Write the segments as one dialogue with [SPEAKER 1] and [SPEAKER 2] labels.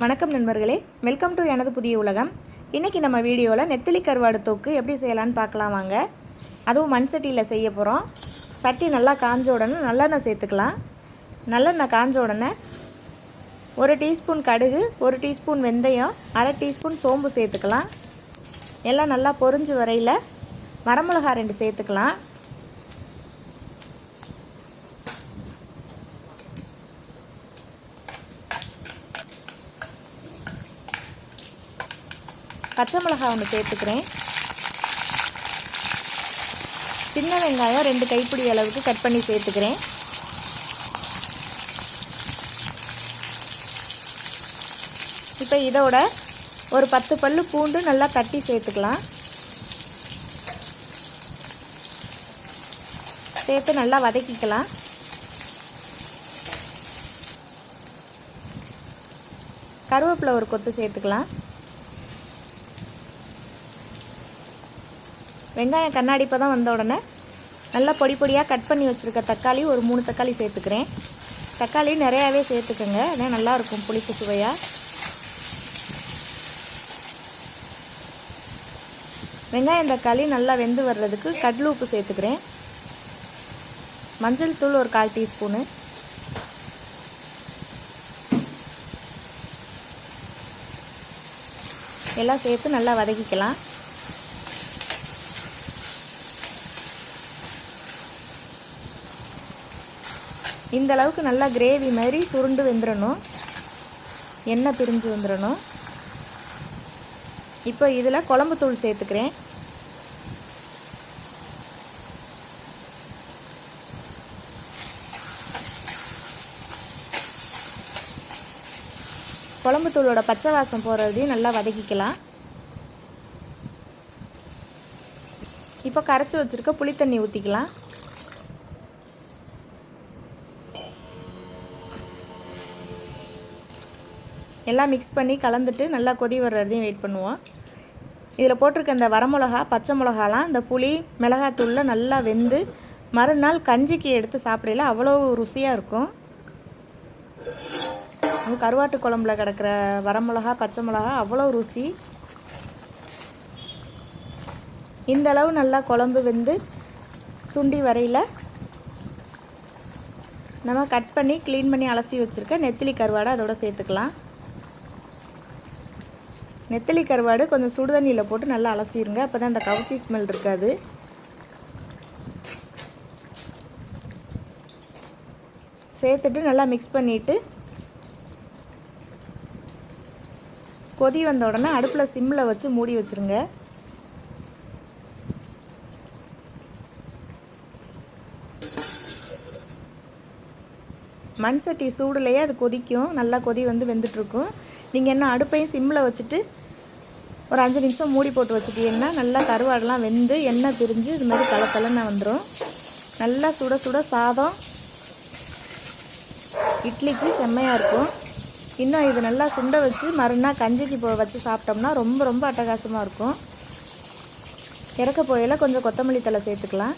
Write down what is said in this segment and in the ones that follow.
[SPEAKER 1] வணக்கம் நண்பர்களே. Welcome to எனது புதிய உலகம். இன்றைக்கி நம்ம வீடியோவில் நெத்திலி கருவாடு தொக்கு எப்படி செய்யலான்னு பார்க்கலாம் வாங்க. அதுவும் மண் சட்டியில் செய்ய போகிறோம் சட்டி நல்லா காஞ்ச உடனே நல்லெண்ணெய் சேர்த்துக்கலாம். நல்லெண்ணெய் காஞ்ச உடனே ஒரு டீஸ்பூன் கடுகு ஒரு டீஸ்பூன் வெந்தயம் அரை டீஸ்பூன் சோம்பு சேர்த்துக்கலாம். எல்லாம் நல்லா பொரிஞ்சு வரையில் வரமிளகா ரெண்டு சேர்த்துக்கலாம். பச்சை மிளகாய் ஒன்று சேர்த்துக்கிறேன். சின்ன வெங்காயம் ரெண்டு கைப்பிடி அளவுக்கு கட் பண்ணி சேர்த்துக்கிறேன். இப்போ இதோட ஒரு பத்து பல்லு பூண்டு நல்லா தட்டி சேர்த்துக்கலாம். சேர்த்து நல்லா வதக்கிக்கலாம். கருவேப்பிலை ஒரு கொத்து சேர்த்துக்கலாம். வெங்காயம் கண்ணாடி இப்போ தான் வந்த உடனே. நல்லா பொடி பொடியாக கட் பண்ணி வச்சுருக்க தக்காளி ஒரு மூணு தக்காளி சேர்த்துக்கிறேன். தக்காளி நிறையாவே சேர்த்துக்கோங்க. ஏன்னா நல்லாயிருக்கும் புளிப்பு சுவையாக வெங்காயம் தக்காளி நல்லா வெந்து வர்றதுக்கு கடலு உப்பு சேர்த்துக்கிறேன். மஞ்சள் தூள் ஒரு கால் டீஸ்பூனு. எல்லாம் சேர்த்து நல்லா வதக்கிக்கலாம். இந்த அளவுக்கு நல்லா கிரேவி மாதிரி சுருண்டு வெந்துடணும் எண்ணெய் பிரிஞ்சு வந்துடணும் இப்போ இதில் குழம்பு தூள் சேர்த்துக்கிறேன். குழம்பு தூளோட பச்சை வாசம் போகிறதையும் நல்லா வதக்கிக்கலாம். இப்போ கரைச்சி வச்சுருக்க புளித்தண்ணி ஊற்றிக்கலாம் எல்லாம் மிக்ஸ் பண்ணி கலந்துட்டு நல்லா கொதி வர்றதையும் வெயிட் பண்ணுவோம். இதில் போட்டிருக்க இந்த வரமிளகா பச்சை மிளகாலாம் இந்த புளி மிளகாத்தூளில் நல்லா வெந்து மறுநாள் கஞ்சிக்கு எடுத்து சாப்பிடல அவ்வளோ ருசியாக இருக்கும். கருவாட்டு குழம்புல கிடக்கிற வரமிளகா பச்சை மிளகா அவ்வளோ ருசி. இந்த அளவு நல்லா குழம்பு வெந்து சுண்டி வரையில் நம்ம கட் பண்ணி க்ளீன் பண்ணி அலசி வச்சுருக்க நெத்திலி கருவாடை அதோட சேர்த்துக்கலாம். நெத்தலி கருவாடு கொஞ்சம் சுடுதண்ணியில் போட்டு நல்லா அலசிடுங்க அப்போ தான் அந்த கவுச்சி ஸ்மெல் இருக்காது. சேர்த்துட்டு நல்லா மிக்ஸ் பண்ணிவிட்டு கொதி வந்த உடனே அடுப்பில் சிம்மில் வச்சு மூடி வச்சுருங்க. மண் சட்டி சூடுலேயே அது கொதிக்கும். நல்லா கொதி வந்து வெந்துட்டுருக்கும். நீங்கள் என்ன அடுப்பையும் சிம்மில் வச்சுட்டு ஒரு அஞ்சு நிமிஷம் மூடி போட்டு வச்சுட்டீங்கன்னா நல்லா கருவாடெலாம் வெந்து எண்ணெய் பிரிஞ்சு இது மாதிரி கலக்கலன்னு வந்துடும் நல்லா சுட சுட சாதம். இட்லிக்கு செம்மையாக இருக்கும். இன்னும் இது நல்லா சுண்ட வச்சு மறுநாள் கஞ்சிக்கு போ வச்சு சாப்பிட்டோம்னா ரொம்ப ரொம்ப அட்டகாசமாக இருக்கும். இறக்க போயில் கொஞ்சம் கொத்தமல்லி தலை சேர்த்துக்கலாம்.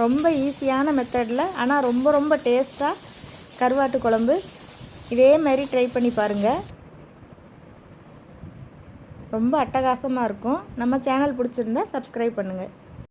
[SPEAKER 1] ரொம்ப ஈஸியான மெத்தடில் ஆனால் ரொம்ப ரொம்ப டேஸ்ட்டாக கருவாட்டு குழம்பு. இதே மாதிரி ட்ரை பண்ணி பாருங்கள் ரொம்ப அட்டகாசமாக இருக்கும். நம்ம சேனல் பிடிச்சிருந்தா சப்ஸ்கிரைப் பண்ணுங்கள்